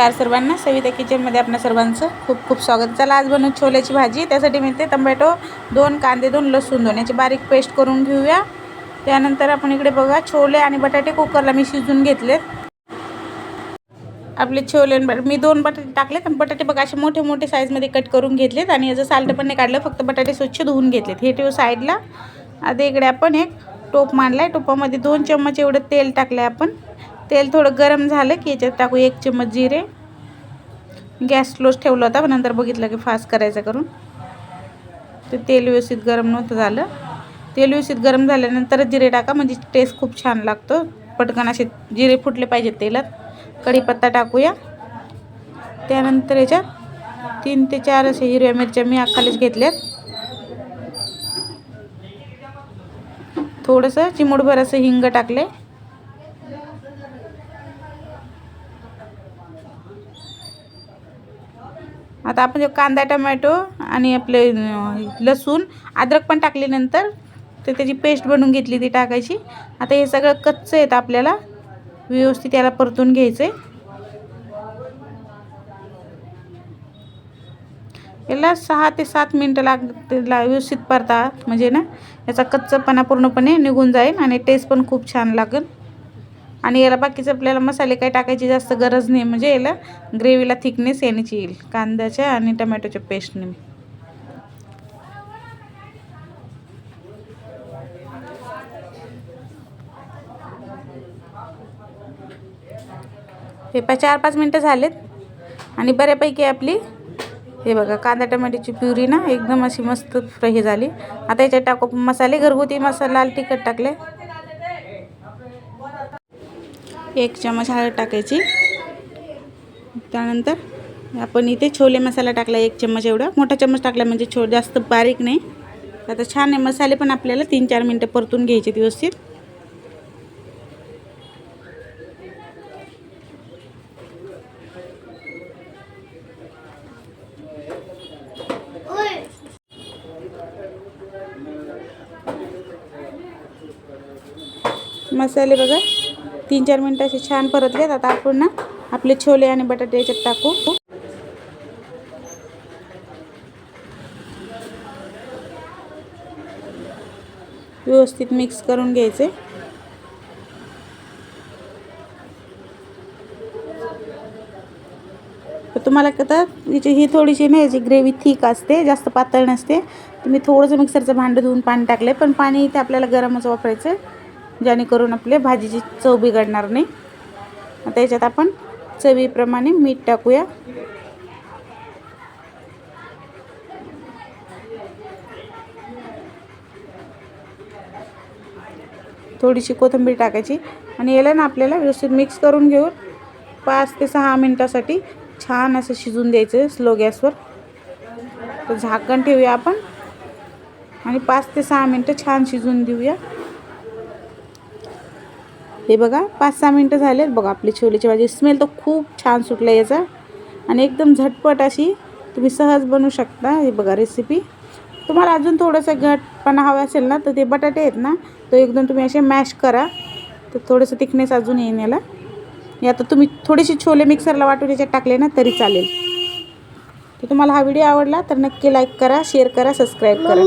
नमस्कार सर्वांना. सविता किचनमध्ये आपल्या सर्वांचं खूप खूप स्वागत. चला आज बनवू छोल्याची भाजी. त्यासाठी मी ते टमॅटो दोन कांदे दोन लसूण दोन याची बारीक पेस्ट करून घेऊया. त्यानंतर आपण इकडे बघा छोले आणि बटाटे कुकरला मी शिजून घेतलेत आपले छोले आणि मी दोन बटाटे टाकलेत आणि बटाटे बघा असे मोठे मोठे साईजमध्ये कट करून घेतलेत आणि याचं साल्ट पण नाही काढलं फक्त बटाटे स्वच्छ धुवून घेतलेत. हे ठेवू साईडला आता इकडे आपण एक टोप मांडला आहे टोपामध्ये दोन चम्मच एवढं तेल टाकलं आहे आपण. तेल थोडं गरम झालं की याच्यात टाकू एक चम्मच जिरे. गॅस स्लोच ठेवला होता पण नंतर बघितलं की फास्ट करायचं करून. ते तेल व्यवस्थित गरम नव्हतं झालं. तेल व्यवस्थित गरम झाल्यानंतरच जिरे टाका म्हणजे टेस्ट खूप छान लागतो. पटकन असे जिरे फुटले पाहिजेत तेलात. कढीपत्ता टाकूया. त्यानंतर याच्यात तीन ते चार असे हिरव्या मिरच्या मी आखालीच घेतल्यात. थोडंसं चिमूटभर असं हिंग टाकले. आता आपण कांदा टमॅटो आणि आपले लसूण अद्रक पण टाकले नंतर तर त्याची पेस्ट बनवून घेतली ती टाकायची. आता हे सगळं कच्चं येतं आपल्याला. व्यवस्थित याला परतून घ्यायचं आहे याला सहा ते सात मिनटं लागला व्यवस्थित परता म्हणजे ना याचा कच्चापणा पूर्णपणे निघून जाईल आणि टेस्ट पण खूप छान लागेल. आणि याला बाकीचं आपल्याला मसाले काही टाकायची जास्त गरज नाही. म्हणजे याला ग्रेव्हीला थिकनेस येण्याची येईल. कांद्याच्या आणि टमॅटोच्या पेस्टने हे पा चार पाच मिनटं झालेत. आणि बऱ्यापैकी आपली हे बघा कांदा टमॅटोची प्युरी ना एकदम अशी मस्त फ्राय हे झाली. आता याच्यात टाकू मसाले. घरगुती मसाला लाल तिखट टाकले. एक चमच हळद टाकायची. त्यानंतर आपण इथे छोले मसाला टाकला एक चम्मच एवढा. मोठा चम्मच टाकला म्हणजे छो जास्त बारीक नाही. आता छान आहे मसाले पण आपल्याला तीन चार मिनटं परतून घ्यायचे व्यवस्थित. मसाले बघा. तीन चार मिनटं असे छान परतलेत आता आपण आपले छोले आणि बटाटे याच्यात टाकू. व्यवस्थित मिक्स करून घ्यायचे. तर तुम्हाला आता याची ही थोडीशी नाही याची ग्रेव्ही थिक असते जास्त पातळ नसते. तुम्ही थोडंसं मिक्सरचं भांडं धुवून पाणी टाकलं पण पाणी इथे आपल्याला गरमच वापरायचं आहे जेणेकरून आपले भाजीची चव बिघडणार नाही. त्याच्यात आपण चवीप्रमाणे मीठ टाकूया. थोडीशी कोथिंबीर टाकायची आणि याला ना आपल्याला व्यवस्थित मिक्स करून घेऊन पाच ते सहा मिनटासाठी छान असं शिजून द्यायचं स्लो गॅसवर. तर झाकण ठेवूया आपण आणि पाच ते सहा मिनटं छान शिजून देऊया. हे बघा पाच सहा मिनटं झालेत. बघा आपली छोलेची भाजी. स्मेल तर खूप छान सुटला याचा. आणि एकदम झटपट अशी तुम्ही सहज बनवू शकता हे बघा रेसिपी तुम्हाला अजून थोडंसं घटपणा हवा असेल ना तर ते बटाटे आहेत ना तो एकदम तुम्ही असे मॅश करा. तर थोडंसं थिकनेस अजून येईन याला. आता तुम्ही थोडेसे छोले मिक्सरला वाटून याच्यात टाकले ना तरी चालेल. तर तुम्हाला हा व्हिडिओ आवडला तर नक्की लाईक करा शेअर करा सबस्क्राईब करा.